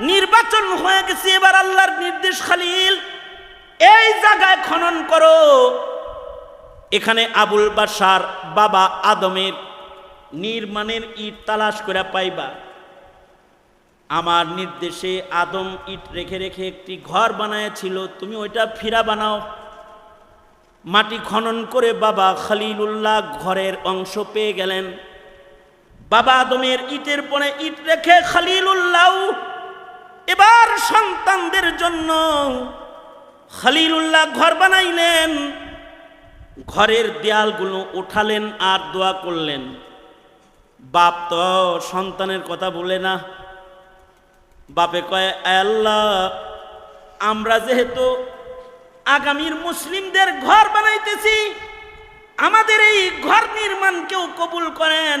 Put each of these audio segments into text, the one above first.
নির্বাচন হয়ে গেছে, এবার আল্লাহর নির্দেশ খালিল। এই জায়গায় খনন করো। এখানে আবুল বাসার বাবা আদমের নির্মাণের ইট তালাশ করে পাইবা। আমার নির্দেশে আদম ইট রেখে রেখে একটি ঘর বানায়ছিল তুমি ওইটা ফিরা বানাও। মাটি খনন করে বাবা খালিলুল্লাহ ঘরের অংশ পেয়ে গেলেন। বাবা আদমের ইটের পরে ইট রেখে খালিলুল্লাহ এবার সন্তানদের জন্য খালিলুল্লাহ ঘর বানাইলেন। ঘরের দেয়ালগুলো উঠালেন আর দোয়া করলেন। বাপ তো সন্তানের কথা বলে না। বাপে কয় আল্লাহ, আমরা যেহেতু আগামীর মুসলিমদের ঘর বানাইতেছি, আমাদের এই ঘর নির্মাণ কেউ কবুল করেন?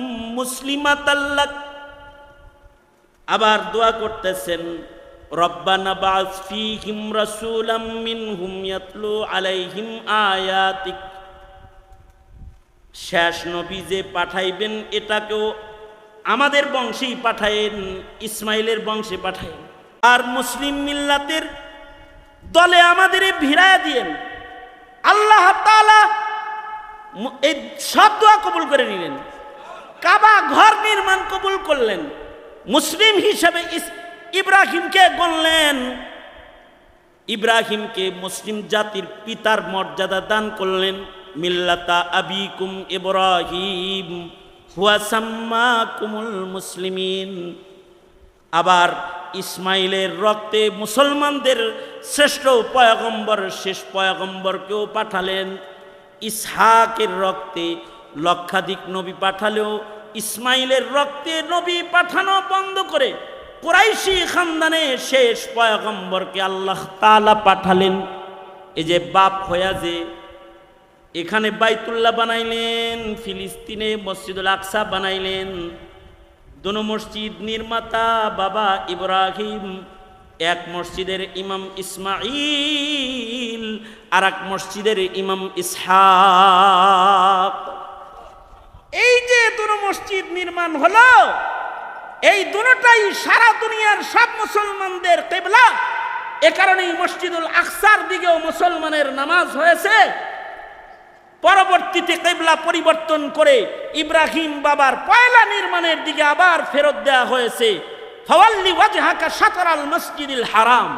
মুসলিমা আবার দোয়া করতেছেন, রব্বানা বাস ফিহিম রাসূলাম মিনহুম ইয়াতলু আলাইহিম আয়াতিক। শেষ নবী যে পাঠাইবেন, এটাকেও আমাদের বংশেই পাঠায়েন, ইসমাইলের বংশে পাঠায়েন। আর মুসলিম মিল্লাতের দলে আমাদের ভিড়ায় দিয়েন। আল্লাহ তালা এই সব দোয়া কবুল করে নিলেন। কাবা ঘর নির্মাণ কবুল করলেন। মুসলিম হিসাবে ইব্রাহিমকে গণলেন। ইব্রাহিমকে মুসলিম জাতির পিতার মর্যাদা দান করলেন। মিল্লাতা আবিকুম ইব্রাহিম, হুয়া সাম্মাকুমুল মুসলিমিন। আবার ইসমাইলের রক্তে মুসলমানদের শ্রেষ্ঠ পয়গম্বর, শেষ পয়গম্বরকেও পাঠালেন। ইসহাকের রক্তে লক্ষাধিক নবী পাঠালেও ইসমাইলের রক্তে নবী পাঠানো বন্ধ করে কোরাইশি খানদানে শেষ পয়গম্বরকে আল্লাহ তালা পাঠালেন। এই যে বাপ হয়া যে এখানে বাইতুল্লাহ বানাইলেন, ফিলিস্তিনে মসজিদুল আকসা বানাইলেন, দোনো মসজিদ নির্মাতা বাবা ইব্রাহিম, এক মসজিদের ইমাম ইসমাইল আর এক মসজিদের ইমাম ইসহাক। এই যে দুটো মসজিদ নির্মাণ হলো, এই দুটোটাই সারা দুনিয়ার সব মুসলমানদের কেবলা। এ কারণেই মসজিদুল আকসার দিকেও মুসলমানের নামাজ হয়েছে। পরবর্তীতে কেবলা পরিবর্তন করে ইব্রাহিম বাবার পয়লা নির্মাণের দিকে আবার ফেরত দেওয়া হয়েছে। ফওয়াল্লি ওয়াজহাকা শাতরাল মসজিদুল হারাম।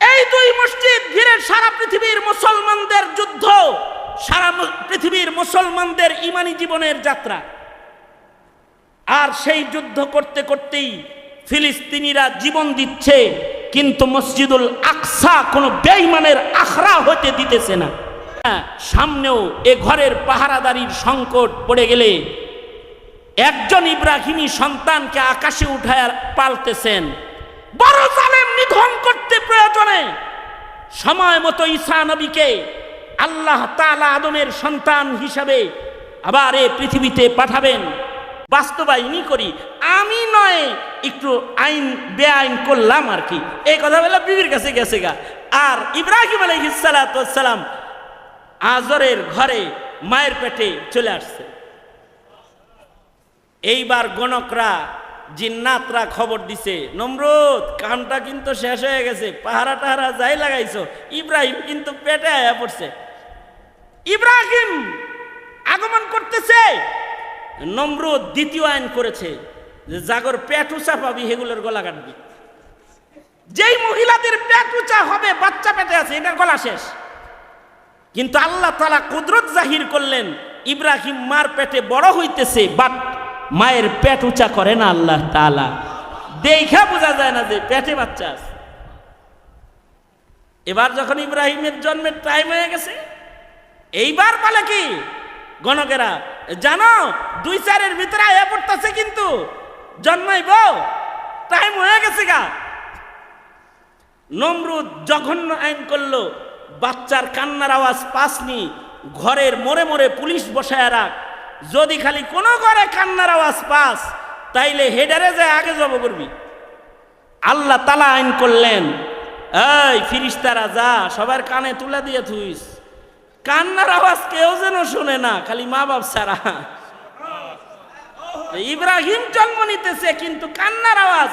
এই দুই মসজিদ ঘিরে সারা পৃথিবীর মুসলমানদের যুদ্ধ সারা পৃথিবীর মুসলমানদের ইমানি জীবনের যাত্রা। আর সেই যুদ্ধ করতে করতেই ফিলিস্তিনিরা জীবন দিচ্ছে কিন্তু মসজিদুল আকসা কোনো বেঈমানের আখড়া হতে দিতেছে না। হ্যাঁ, সামনেও এ ঘরের পাহারাদারির সংকট পড়ে গেলে একজন ইব্রাহিমী সন্তানকে আকাশে উঠায় পালতেছেন। বড় জালেম নিধন করতে প্রয়োজনে সময় মতো ঈসা নবীকে আল্লাহ তাআলা আদমের সন্তান হিসাবে আবার এ পৃথিবীতে পাঠাবেন। বাস্তবায়নই করি। আমি নয়, একটু আইন, বেআইন করলাম আর কি। এই কথা বলে বিবির কাছে গেছে গা। আর ইব্রাহিম আলহিসালাম আজরের ঘরে মায়ের পেটে চলে আসছে। এইবার গণকরা, জিন্নাতরা খবর দিছে, নমরুদ কামটা কিন্তু শেষ হয়ে গেছে পাহারা টাহারা যাই লাগাইছো। ইব্রাহিম কিন্তু পেটে আয়া পড়ছে। ইব্রাহিম আগমন করতেছে। নমরুদ দ্বিতীয় আইন করেছে যে জাগর পেট উঁচা পাবি হেগুলোর গলা কাটবি। যেই মহিলাদের পেট উঁচা হবে বাচ্চা পেটে আছে এটার গলা শেষ। কিন্তু আল্লাহ তালা কুদরত জাহির করলেন ইব্রাহিম মার পেটে বড় হইতেছে বাট মায়ের পেট উঁচা করে না আল্লাহ তালা দেখা বোঝা যায় না যে পেটে বাচ্চা আছে। এবার যখন ইব্রাহিমের জন্মের টাইম হয়ে গেছে এইবার বলে কি? গণকেরা, জানো, দুই চারের ভিতরে আয়া পড়তেছে কিন্তু, জন্মাইব, টাইম হয়ে গেছে গা। নমরুদ জঘন্য আইন করল, বাচ্চার কান্নার আওয়াজ পাসনি, ঘরের মোড়ে মোড়ে পুলিশ বসায় রাখ। যদি খালি কোনো ঘরে কান্নার আওয়াজ পাস, তাইলে হেডারে যায় আগে জব করবি। আল্লাহ তালা আইন করলেন, এই ফিরিস্তারা, যা, সবার কানে তুলে দিয়ে থুইস। কান্নার আওয়াজ কেউ যেন শুনে না, খালি মা বাপ ছাড়া। ইব্রাহিম জন্ম নিতেছে, কিন্তু কান্নার আওয়াজ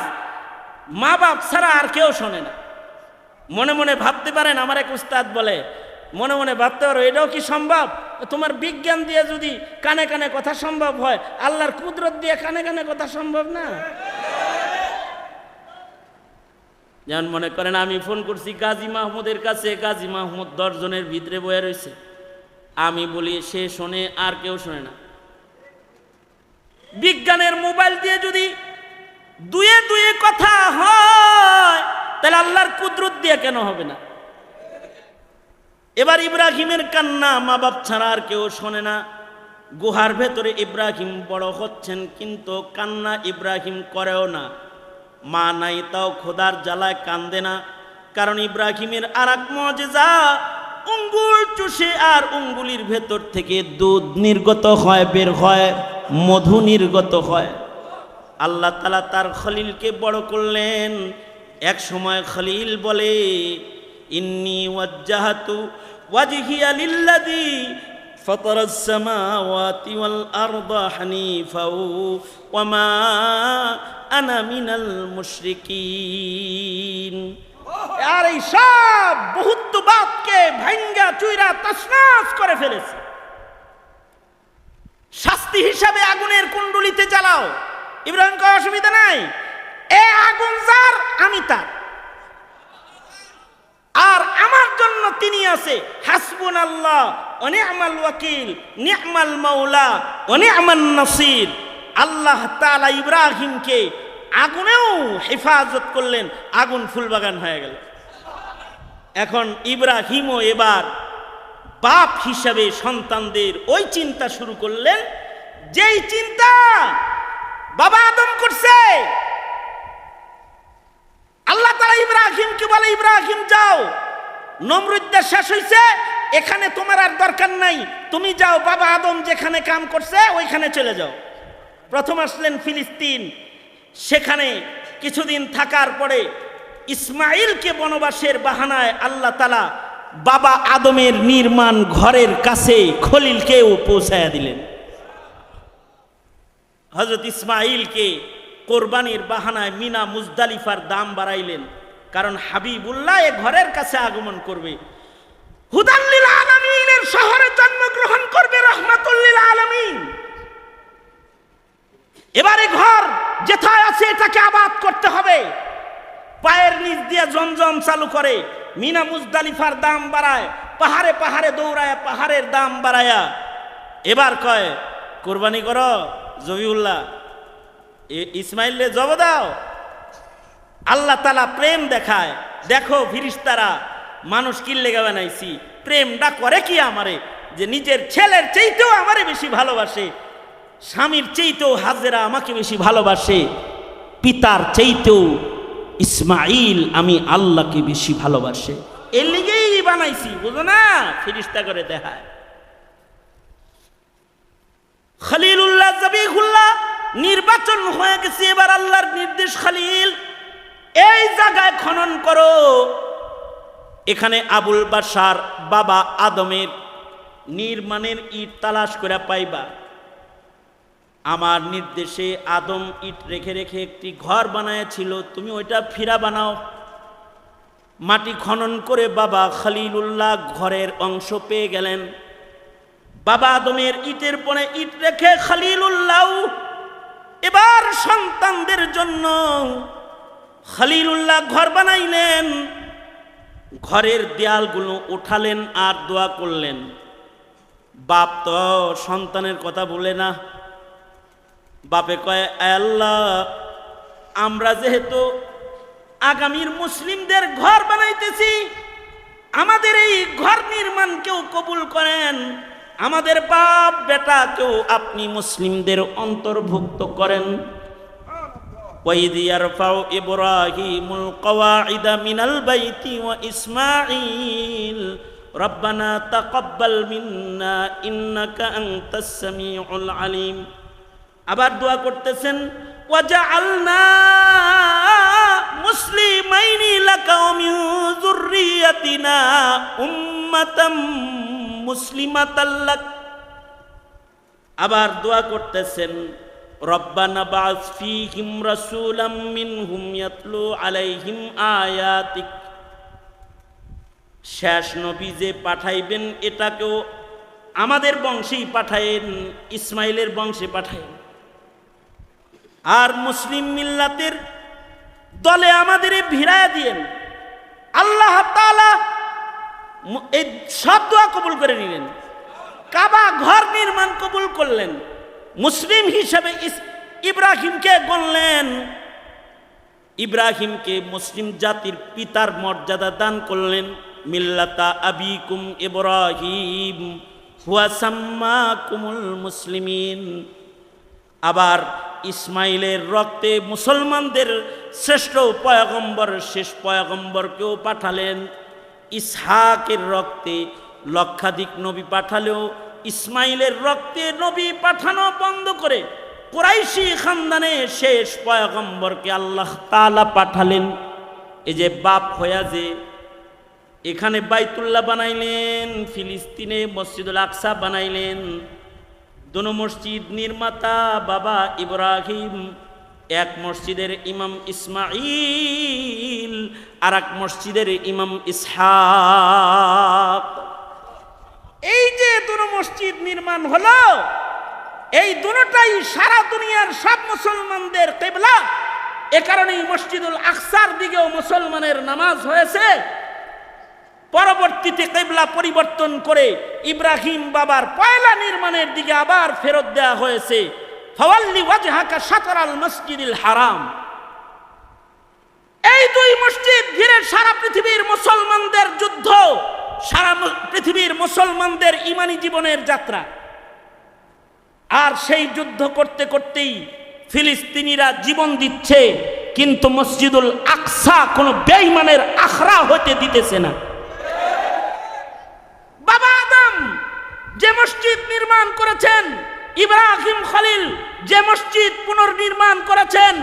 মা বাপ ছাড়া আর কেউ শোনে না। মনে মনে ভাবতে পারেন, আমার এক উস্তাদ বলে, মনে মনে ভাবতে পারো, এটাও কি সম্ভব? তোমার বিজ্ঞান দিয়ে যদি কানে কানে কথা সম্ভব হয়, আল্লাহর কুদরত দিয়ে কানে কানে কথা সম্ভব না? যেমন মনে করেন, আমি ফোন করছি গাজী মাহমুদের কাছে গাজী মাহমুদ দশজনের ভিতরে বয়ে রয়েছে। আমি বলি, সে শোনে, আর কেউ শোনে না। বিজ্ঞানের মোবাইল দিয়ে যদি দুয়ে দুয়ে কথা হয়, তাহলে আল্লাহর কুদরত দিয়ে কেন হবে না? এবার ইব্রাহিমের কান্না মা বাপ ছাড়া আর কেউ শোনে না। গুহার ভেতরে ইব্রাহিম বড় হচ্ছেন, কিন্তু কান্না ইব্রাহিম করেও না। মা নাই, তাও খোদার জ্বালায় কান্দে না। কারণ ইব্রাহিমের আর এক মজেজা উঙ্গুল চুষে আর উঙ্গুলির ভেতর থেকে দুধ নির্গত হয় বের হয় মধু নির্গত হয় আল্লাহ তালা তার খলিলকে বড় করলেন এক সময় খলিল বলে ইন্নি ওয়াজ্জাহাতু ওয়াজহিয়া লিল্লাযী فطر السماوات والأرض حنيفا وما أنا من المشركين আর এই সব বহুত্ববাদকে ভাঙ্গা চুইরা তসনাস করে ফেলেছে। শাস্তি হিসাবে আগুনের কুণ্ডুলিতে জ্বালাও। ইব্রাহিম কয় অসুবিধা নাই। এ আগুন যার, আমি তার। আর আমার জন্য তিনি আছে। হাসবুন আল্লাহ অনে আমাল ওয়াকিল, নি'মাল মাওলা অনে আমার নসির। আল্লাহ তাআলা ইব্রাহিমকে আগুনেও হেফাজত করলেন, আগুন ফুলবাগান হয়ে গেল। এখন ইব্রাহিমও এবার বাপ হিসাবে সন্তানদের ওই চিন্তা শুরু করলেন, যেই চিন্তা বাবা আদম করছে। আল্লাহ তালা ইব্রাহিমকে বলে, ইব্রাহিম, যাও নমরুদ্দার শেষ হয়েছে এখানে তোমার আর দরকার নাই। তুমি যাও, বাবা আদম যেখানে কাম করছে, ওইখানে চলে যাও। প্রথম আসলেন ফিলিস্তিন সেখানে কিছুদিন থাকার পরে ইসমাইলকে বনবাসের বাহানায় আল্লাহ তালা বাবা আদমের নির্মাণ ঘরের কাছে খলিলকেও পৌঁছায়া দিলেন। হজরত ইসমাইলকে কোরবানির বাহানায় মিনা মুজদালিফার দাম বাড়াইলেন, কারণ হাবিবুল্লাহ এ ঘরের কাছে আগমন করবে। হুদাল্লিল আলমিনের শহরে জন্মগ্রহণ করবে রহমাতুল্লিল আলমিন। এবারে ঘর যেথায় আছে এটাকে আবাদ করতে হবে। পায়ের নিচ দিয়ে জমজম চালু করে। মিনা মুজদালিফার দাম বাড়ায়, পাহাড়ে পাহাড়ে দৌড়ায়, পাহাড়ের দাম বাড়ায়া। এবার কয়, কোরবানি করো জবিউল্লাহ ইসমাইলে জব দাও। আল্লাহ তালা প্রেম দেখায়, দেখো ফিরিস্তারা, মানুষ কিল্লে লেগে বানাইছি। প্রেমটা করে কি আমারে? যে নিজের ছেলের চেয়েতেও আমারে বেশি ভালোবাসে। স্বামীর চেয়েতেও হাজেরা আমাকে বেশি ভালোবাসে, পিতার চেয়েতেও ইসমাইল আমি আল্লাহকে বেশি ভালোবাসে। এর লিগেই বানাইছি, বুঝো না? ফিরিস্তা করে দেখায়। খলিলুল্লাহ নির্বাচন হয়ে গেছে, এবার আল্লাহর নির্দেশ খালিল। এই জায়গায় খনন করো। এখানে আবুল বাসার বাবা আদমের নির্মাণের ইট তালাশ করে পাইবা। আমার নির্দেশে আদম ইট রেখে রেখে একটি ঘর বানায়াছিল তুমি ওইটা ফিরা বানাও। মাটি খনন করে বাবা খালিলুল্লাহ ঘরের অংশ পেয়ে গেলেন। বাবা আদমের ইটের পরে ইট রেখে খালিলুল্লাহ, এবার সন্তানদের জন্য খালিলুল্লাহ ঘর বানাইলেন। ঘরের দেয়ালগুলো উঠালেন আর দোয়া করলেন। বাপ তো সন্তানের কথা বলে না। বাপে কয় "আয় আল্লাহ আমরা যেহেতু আগামীর মুসলিমদের ঘর বানাইতেছি আমাদের এই ঘর নির্মাণ কেউ কবুল করেন আমাদের বাপ বেটা কেউ আপনি মুসলিমদের অন্তর্ভুক্ত করেন وإذ يرفع إبراهيم القواعد من البيت وإسماعيل ربنا تقبل منا إنك أنت السميع العليم আবার দোয়া করতেছেন, ওয়াজআলনা মুসলিমাইনি লাকা ওয়া যুররিয়াতিনা উম্মাতাম মুসলিমাতাল আবার দোয়া করতেছেন ফীহিম আলাইহিম শেষ নবী যে পাঠাইবেন, এটাকেও আমাদের বংশেই পাঠায়েন, ইসমাইলের বংশে পাঠায়েন। আর মুসলিম মিল্লাতের দলে আমাদের ভিড়ায় দিয়েন। আল্লাহ এই সব দোয়া কবুল করে নিলেন। কাবা ঘর নির্মাণ কবুল করলেন। মুসলিম হিসেবে ইব্রাহিমকে গণলেন ইব্রাহিমকে মুসলিম জাতির পিতার মর্যাদা দান করলেন। মিল্লাতা আবিকুম ইব্রাহিম, হুয়া সাম্মাকুমুল মুসলিমিন। আবার ইসমাইলের রক্তে মুসলমানদের শ্রেষ্ঠ পয়গম্বর, শেষ পয়গম্বরকেও পাঠালেন। ইসহাকের রক্তে লক্ষাধিক নবী পাঠালেও, ইসমাইলের রক্তে নবী পাঠানো বন্ধ করে কোরাইশি খানদানে শেষ পয়গম্বরকে আল্লাহ তালা পাঠালেন। এই যে বাপ হয়া যে এখানে বাইতুল্লাহ বানাইলেন, ফিলিস্তিনে মসজিদুল আকসা বানাইলেন দোনো মসজিদ নির্মাতা বাবা ইব্রাহিম, এক মসজিদের ইমাম ইসমাইল আর এক মসজিদের ইমাম ইসহাক। এই যে দুটো মসজিদ নির্মাণ হলো, এই দুটাই সারা দুনিয়ার সব মুসলমানদের কেবলা। এ কারণেই মসজিদুল আকসার দিকেও মুসলমানের নামাজ হয়েছে। পরবর্তীতে কেবলা পরিবর্তন করে ইব্রাহিম বাবার পয়লা নির্মাণের দিকে আবার ফেরত দেওয়া হয়েছে। ফওয়াল্লি ওয়াজহাকা শাতরাল মসজিদুল হারাম। এই দুই মসজিদ ঘিরে সারা পৃথিবীর মুসলমানদের যুদ্ধ, সারা পৃথিবীর মুসলমানদের ইমানি জীবনের যাত্রা। আর সেই যুদ্ধ করতে করতেই ফিলিস্তিনিরা জীবন দিচ্ছে, কিন্তু মসজিদুল আকসা কোনো বেঈমানের আখড়া হতে দিতেছে না বাবা আদম যে মসজিদ নির্মাণ করেছেন ইব্রাহিম খলিল। যে মসজিদ পুনর্নির্মাণ করেছেন,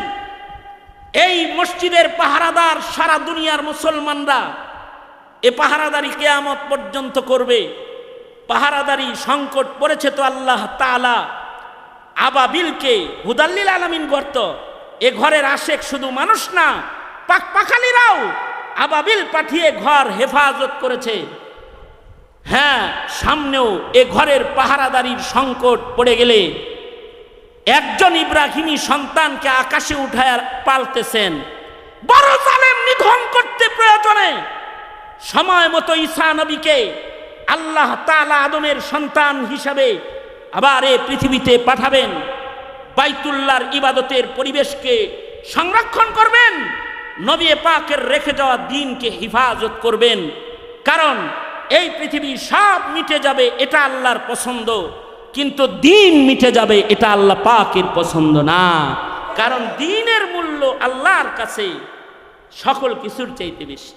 এই মসজিদের পাহারাদার সারা দুনিয়ার মুসলমানরা এ পাহারাদারি কেয়ামত পর্যন্ত করবে। পাহারাদারি সংকট পড়েছে তো আল্লাহ তাআলা আবাবিলকে হুদাল্লিল আলামিন গর্ত। এ ঘরের আশেক শুধু মানুষ না, পাক পাখালিরাও আবাবিল পাঠিয়ে ঘর হেফাজত করেছে। হ্যাঁ সামনেও এ ঘরের পাহারাদারির সংকট পড়ে গেলে একজন ইব্রাহিমী সন্তানকে আকাশে উঠায় পালতেছেন। বড় জালেম নিধন করতে প্রয়োজনে সময় মতো ঈসা নবীকে আল্লাহ তালা আদমের সন্তান হিসাবে আবার এ পৃথিবীতে পাঠাবেন। বাইতুল্লার ইবাদতের পরিবেশকে সংরক্ষণ করবেন। নবী পাকের রেখে যাওয়া দিনকে হিফাজত করবেন। কারণ এই পৃথিবী সব মিটে যাবে, এটা আল্লাহর পছন্দ। কিন্তু দিন মিটে যাবে, এটা আল্লাহ পাকের পছন্দ না। কারণ দিনের মূল্য আল্লাহর কাছে সকল কিছুর চাইতে বেশি।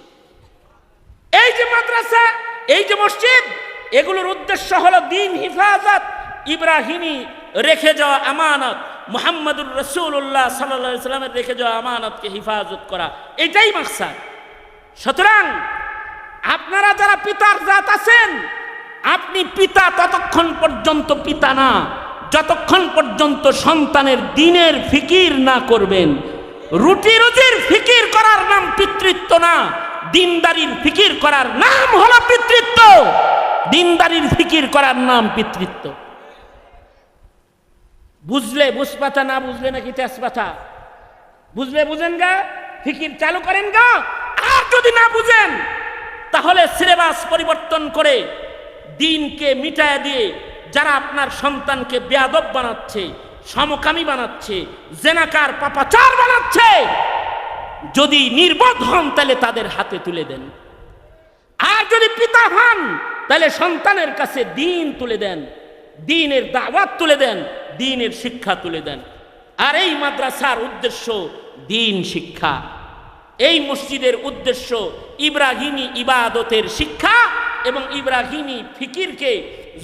এই যে মাদ্রাসা, এই যে মসজিদ, এগুলোর উদ্দেশ্য হলো দিন হিফাজত, ইব্রাহিমী রেখে যাওয়া আমানত, মুহাম্মদুর রসুল্লাহ সাল্লা সাল্লামের রেখে যাওয়া আমানতকে হিফাজত করা। এটাই মাকসাদ। সুতরাং আপনারা যারা পিতার জাত আছেন, আপনি পিতা ততক্ষণ পর্যন্ত পিতা না, যতক্ষণ পর্যন্ত সন্তানের দিনের ফিকির না করবেন। রুটি রুজির ফিকির করার নাম পিতৃত্ব না, দিনদারির ফিকির করার নাম হলো পিতৃত্ব। দিনদারির ফিকির করার নাম পিতৃত্ব। বুঝলে বুঝপাতা না বুঝলে নাকি তেজপাতা? বুঝলে বুঝেন গা? ফিকির চালু করেন গা? আর যদি না বুঝেন তাহলে সিলেবাস পরিবর্তন করে দিনকে মিটায় দিয়ে যারা আপনার সন্তানকে বেয়াদব বানাচ্ছে, সমকামী বানাচ্ছে, জেনাকার, পাপাচার বানাচ্ছে, যদি নির্বোধ হন তাহলে তাদের হাতে তুলে দেন। আর যদি পিতা হন, তাহলে সন্তানের কাছে দিন তুলে দেন, দিনের দাওয়াত তুলে দেন, দিনের শিক্ষা তুলে দেন। আর এই মাদ্রাসার উদ্দেশ্য দিন শিক্ষা। এই মসজিদের উদ্দেশ্য ইব্রাহিমী ইবাদতের শিক্ষা এবং ইব্রাহিমী ফিকিরকে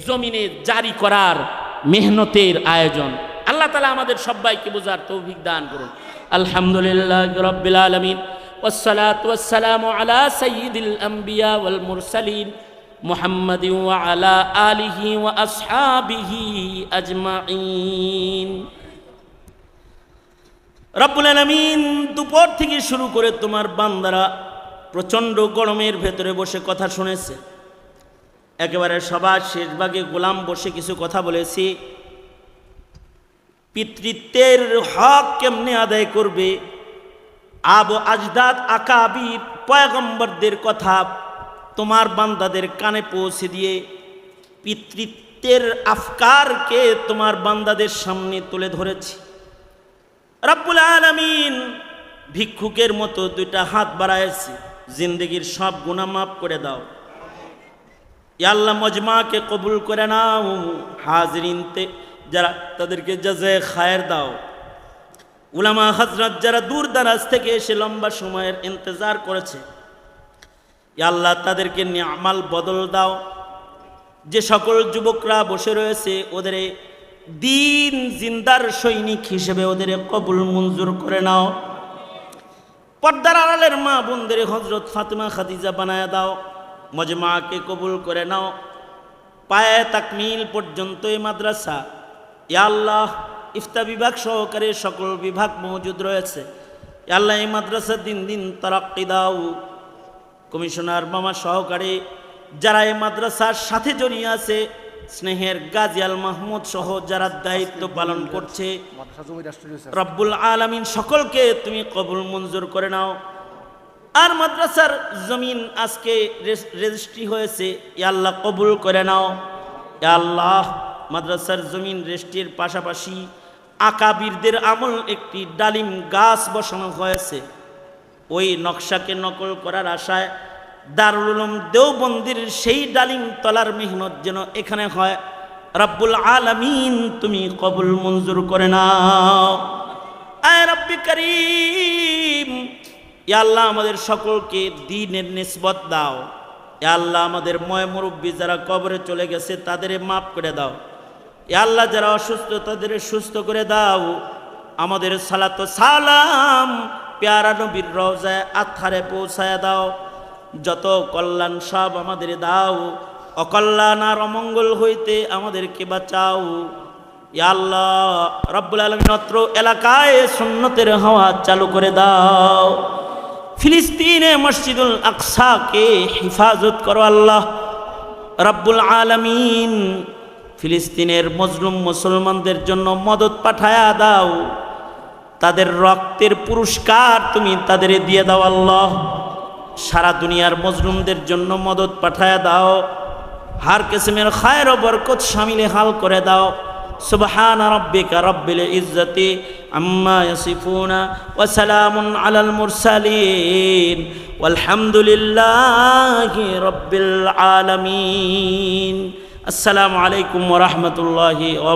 জমিনে জারি করার মেহনতের আয়োজন আল্লাহ তালা আমাদের সবাইকে বোঝার তৌফিক দান করুন আলহামদুলিল্লাহ রব্বিল আলমিন والصلاة والسلام على سيد الأنبياء والمرسلين محمد وعلى آله وأصحابه أجمعين রব্বুল আলমিন দুপুর থেকে শুরু করে তোমার বান্দারা প্রচণ্ড গরমের ভেতরে বসে কথা শুনেছে। একেবারে সবার শেষ ভাগে গোলাম বসে কিছু কথা বলেছি। পিতৃত্বের হক কেমনে আদায় করবে? আব আজদাদ আকাবি পয়গম্বরদের কথা তোমার বান্দাদের কানে পৌঁছে দিয়ে পিতৃত্বের আফকারকে তোমার বান্দাদের সামনে তুলে ধরেছি। রব্বুল আলমিন ভিক্ষুকের মতো দুইটা হাত বাড়াইছি। জিন্দগির সব গুণা মাফ করে দাও। আল্লাহ মজমাকে কবুল করে নাও। হাজরিনতে যারা তাদেরকে জাজে খায়ের দাও। উলামা হজরত যারা দূর দারাজ থেকে এসে লম্বা সময়ের ইন্তজার করেছে। আল্লাহ তাদেরকে নিয়ামাল বদল দাও। যে সকল যুবকরা বসে রয়েছে, ওদের দিন জিন্দার সৈনিক হিসেবে ওদের কবুল মঞ্জুর করে নাও। পর্দার আড়ালের মা বোনদের হজরত ফাতেমা খাদিজা বানায় দাও, মজমাকে কবুল করে নাও। পায়ে তাকমিল পর্যন্ত এই মাদ্রাসা আল্লাহ, ইফতা বিভাগ সহকারে সকল বিভাগ মজুদ রয়েছে। আল্লাহ, এই মাদ্রাসা দিন দিন তারাক্কি দাও। কমিশনার মামা সহকারে যারা এই মাদ্রাসার সাথে জড়িয়ে আছে স্নেহের গাজিয়াল মাহমুদ সহ যারা দায়িত্ব পালন করছে রব্বুল আলমিন সকলকে তুমি কবুল মঞ্জুর করে নাও। আর মাদ্রাসার জমিন আজকে রেজিস্ট্রি হয়েছে আল্লাহ কবুল করে নাও। আল্লাহ মাদ্রাসার জমিন রেজিস্ট্রির পাশাপাশি আকাবিরদের আমল একটি ডালিম গাছ বসানো হয়েছে। ওই নকশাকে নকল করার আশায় দারুল উলুম দেওবন্দির সেই ডালিম তলার মেহনত যেন এখানে হয়। রব্বুল আলামিন তুমি কবুল মঞ্জুর করে নাও। আয় রব্বি করিম আল্লাহ আমাদের সকলকে দিনের নিসবত দাও। আল্লাহ আমাদের ময় মুরব্বী যারা কবরে চলে গেছে তাদের মাফ করে দাও। আল্লাহ যারা অসুস্থ তাদের সুস্থ করে দাও। আমাদের সালাত সালাম, পেয়ারা নবীর রওজায় আথারে পৌঁছায় দাও। যত কল্যাণ সব আমাদের দাও, অকল্যাণ আর অমঙ্গল হইতে আমাদেরকে বাঁচাও। আল্লাহ, রব্বুল আলমিন অত্র এলাকায় সুন্নতের হাওয়া চালু করে দাও। ফিলিস্তিনে মসজিদুল আকসাকে হিফাজত করো আল্লাহ। রব্বুল আলমিন ফিলিস্তিনের মজলুম মুসলমানদের জন্য মদত পাঠায়া দাও। তাদের রক্তের পুরস্কার তুমি তাদের দিয়ে দাও আল্লাহ। সারা দুনিয়ার মজলুমদের জন্য মদত পাঠায় দাও। হার কিসমের খায়ের বরকত সামিলে হাল করে দাও। সুবহান রব্বিকা রব্বিল ইজ্জতি আম্মা ইয়াসিফুনা ওয়া সালামুন আলাল মুরসালিন। ওয়ালহামদুলিল্লাহি রব্বিল আলামিন। আসসালামু আলাইকুম ওয়া রাহমাতুল্লাহি ওয়া